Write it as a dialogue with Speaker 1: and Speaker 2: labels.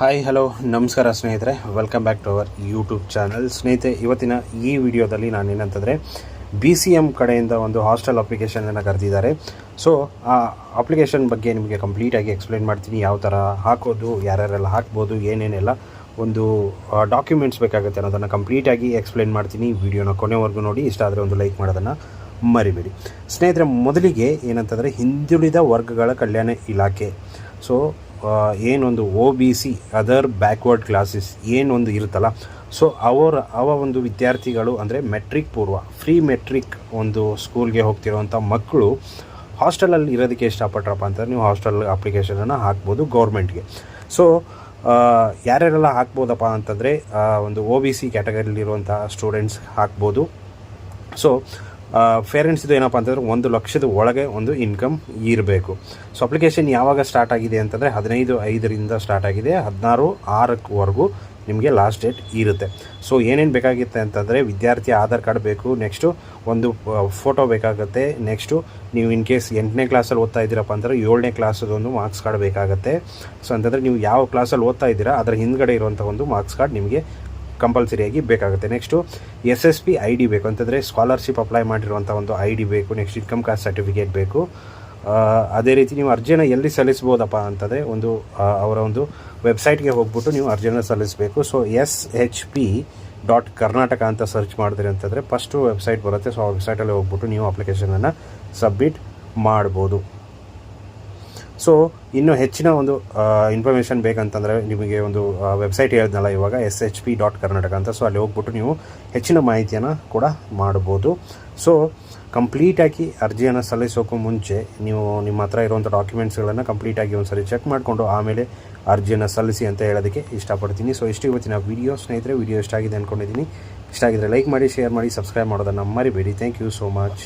Speaker 1: Hi hello ನಮಸ್ಕಾರ ಸ್ನೇಹಿತರೆ. Welcome back to our YouTube channel ಸ್ನೇಹಿತರೆ, ಇವತ್ತಿನ ಈ ವಿಡಿಯೋದಲ್ಲಿ ನಾನು ಏನಂತಂದರೆ ಬಿ ಸಿ ಎಂ ಕಡೆಯಿಂದ ಒಂದು ಹಾಸ್ಟೆಲ್ ಅಪ್ಲಿಕೇಶನನ್ನು ಕರೆದಿದ್ದಾರೆ. ಸೊ ಆ ಅಪ್ಲಿಕೇಶನ್ ಬಗ್ಗೆ ನಿಮಗೆ ಕಂಪ್ಲೀಟಾಗಿ ಎಕ್ಸ್ಪ್ಲೈನ್ ಮಾಡ್ತೀನಿ. ಯಾವ ಥರ ಹಾಕೋದು, ಯಾರ್ಯಾರೆಲ್ಲ ಹಾಕ್ಬೋದು, ಏನೇನೆಲ್ಲ ಒಂದು ಡಾಕ್ಯುಮೆಂಟ್ಸ್ ಬೇಕಾಗುತ್ತೆ ಅನ್ನೋದನ್ನು ಕಂಪ್ಲೀಟಾಗಿ ಎಕ್ಸ್ಪ್ಲೈನ್ ಮಾಡ್ತೀನಿ. ವಿಡಿಯೋನ ಕೊನೆವರೆಗೂ ನೋಡಿ. ಇಷ್ಟ ಆದರೆ ಒಂದು ಲೈಕ್ ಮಾಡೋದನ್ನು ಮರಿಬೇಡಿ. ಸ್ನೇಹಿತರೆ, ಮೊದಲಿಗೆ ಏನಂತಂದರೆ, ಹಿಂದುಳಿದ ವರ್ಗಗಳ ಕಲ್ಯಾಣ ಇಲಾಖೆ ಸೊ ಏನೊಂದು O B C other backward classes ಏನೊಂದು ಇರುತ್ತಲ್ಲ? ಸೊ ಅವರ, ಅವ ಒಂದು ವಿದ್ಯಾರ್ಥಿಗಳು ಅಂದರೆ ಮೆಟ್ರಿಕ್ ಪೂರ್ವ ಫ್ರೀ ಮೆಟ್ರಿಕ್ ಒಂದು ಸ್ಕೂಲ್ಗೆ ಹೋಗ್ತಿರೋವಂಥ ಮಕ್ಕಳು ಹಾಸ್ಟೆಲಲ್ಲಿ ಇರೋದಕ್ಕೆ ಇಷ್ಟಪಟ್ರಪ್ಪ ಅಂತಂದ್ರೆ ನೀವು ಹಾಸ್ಟೆಲ್ ಅಪ್ಲಿಕೇಶನನ್ನು ಹಾಕ್ಬೋದು ಗೌರ್ಮೆಂಟ್ಗೆ ಸೊ ಯಾರ್ಯಾರೆಲ್ಲ ಹಾಕ್ಬೋದಪ್ಪ ಅಂತಂದರೆ ಒಂದು ಒ ಬಿ ಸಿ ಕ್ಯಾಟಗರಿಲಿರುವಂಥ ಸ್ಟೂಡೆಂಟ್ಸ್ ಹಾಕ್ಬೋದು. ಸೊ ಪೇರೆಂಟ್ಸ್ ಇದು ಏನಪ್ಪ ಅಂತಂದರೆ ಒಂದು ಲಕ್ಷದ ಒಳಗೆ ಒಂದು ಇನ್ಕಮ್ ಇರಬೇಕು. ಸೊ ಅಪ್ಲಿಕೇಶನ್ ಯಾವಾಗ ಸ್ಟಾರ್ಟ್ ಆಗಿದೆ ಅಂತಂದರೆ ಹದಿನೈದು, ಐದರಿಂದ ಸ್ಟಾರ್ಟ್ ಆಗಿದೆ. ಹದಿನಾರು ಆರಕ್ಕವರೆಗೂ ನಿಮಗೆ ಲಾಸ್ಟ್ ಡೇಟ್ ಇರುತ್ತೆ. ಸೊ ಏನೇನು ಬೇಕಾಗುತ್ತೆ ಅಂತಂದರೆ ವಿದ್ಯಾರ್ಥಿ ಆಧಾರ್ ಕಾರ್ಡ್ ಬೇಕು ನೆಕ್ಸ್ಟು ಒಂದು ಫೋಟೋ ಬೇಕಾಗುತ್ತೆ ನೆಕ್ಸ್ಟು ನೀವು ಇನ್ ಕೇಸ್ ಎಂಟನೇ ಕ್ಲಾಸಲ್ಲಿ ಓದ್ತಾ ಇದ್ದೀರಪ್ಪ ಅಂದರೆ ಏಳನೇ ಕ್ಲಾಸದೊಂದು ಮಾರ್ಕ್ಸ್ ಕಾರ್ಡ್ ಬೇಕಾಗುತ್ತೆ. ಸೊ ಅಂತಂದರೆ ನೀವು ಯಾವ ಕ್ಲಾಸಲ್ಲಿ ಓದ್ತಾ ಇದ್ದೀರಾ, ಅದರ ಹಿಂದ್ಗಡೆ ಇರುವಂಥ ಒಂದು ಮಾರ್ಕ್ಸ್ ಕಾರ್ಡ್ ನಿಮಗೆ ಕಂಪಲ್ಸರಿಯಾಗಿ ಬೇಕಾಗುತ್ತೆ. Next S S P I D ಬೇಕು ಅಂತಂದರೆ ಸ್ಕಾಲರ್ಶಿಪ್ ಅಪ್ಲೈ ಮಾಡಿರುವಂಥ ಒಂದು ಐ ಡಿ ಬೇಕು ನೆಕ್ಸ್ಟ್ ಇನ್ಕಮ್ ಕಾಸ್ಟ್ ಸರ್ಟಿಫಿಕೇಟ್ ಬೇಕು. ಅದೇ ರೀತಿ ನೀವು ಅರ್ಜಿನ ಎಲ್ಲಿ ಸಲ್ಲಿಸ್ಬೋದಪ್ಪ ಅಂತಂದರೆ ಒಂದು ಅವರ ಒಂದು ವೆಬ್ಸೈಟ್ಗೆ ಹೋಗ್ಬಿಟ್ಟು ನೀವು ಅರ್ಜಿನ ಸಲ್ಲಿಸಬೇಕು. So S H P dot Karnataka ಅಂತ ಸರ್ಚ್ ಮಾಡಿದ್ರಿ ಅಂತಂದರೆ ಫಸ್ಟು ವೆಬ್ಸೈಟ್ ಬರುತ್ತೆ. ಸೊ ಆ ವೆಬ್ಸೈಟಲ್ಲಿ ಹೋಗ್ಬಿಟ್ಟು ನೀವು ಅಪ್ಲಿಕೇಶನನ್ನು ಸಬ್ಮಿಟ್ ಮಾಡ್ಬೋದು. ಸೊ ಇನ್ನು ಹೆಚ್ಚಿನ ಒಂದು ಇನ್ಫಾರ್ಮೇಷನ್ ಬೇಕಂತಂದರೆ ನಿಮಗೆ ಒಂದು ವೆಬ್ಸೈಟ್ ಹೇಳಿದ್ನಲ್ಲ ಇವಾಗ S H P dot Karnataka ಅಂತ. ಸೊ ಅಲ್ಲಿ ಹೋಗ್ಬಿಟ್ಟು ನೀವು ಹೆಚ್ಚಿನ ಮಾಹಿತಿಯನ್ನು ಕೂಡ ಮಾಡ್ಬೋದು. ಸೊ ಕಂಪ್ಲೀಟಾಗಿ ಅರ್ಜಿಯನ್ನು ಸಲ್ಲಿಸೋಕ್ಕೂ ಮುಂಚೆ ನೀವು ನಿಮ್ಮ ಹತ್ರ ಇರುವಂಥ ಡಾಕ್ಯುಮೆಂಟ್ಸ್ಗಳನ್ನು ಕಂಪ್ಲೀಟಾಗಿ ಒಂದು ಸರಿ ಚೆಕ್ ಮಾಡಿಕೊಂಡು ಆಮೇಲೆ ಅರ್ಜಿಯನ್ನು ಸಲ್ಲಿಸಿ ಅಂತ ಹೇಳೋದಕ್ಕೆ ಇಷ್ಟಪಡ್ತೀನಿ. ಸೊ ಇಷ್ಟು ಇವತ್ತಿನ ವಿಡಿಯೋ ಸ್ನೇಹಿತರೆ ವಿಡಿಯೋ ಇಷ್ಟ ಆಗಿದೆ ಅಂದ್ಕೊಂಡಿದ್ದೀನಿ ಇಷ್ಟ ಆಗಿದ್ರೆ ಲೈಕ್ ಮಾಡಿ ಶೇರ್ ಮಾಡಿ ಸಬ್ಸ್ಕ್ರೈಬ್ ಮಾಡೋದನ್ನು ಮರಿಬೇಡಿ. Thank you so much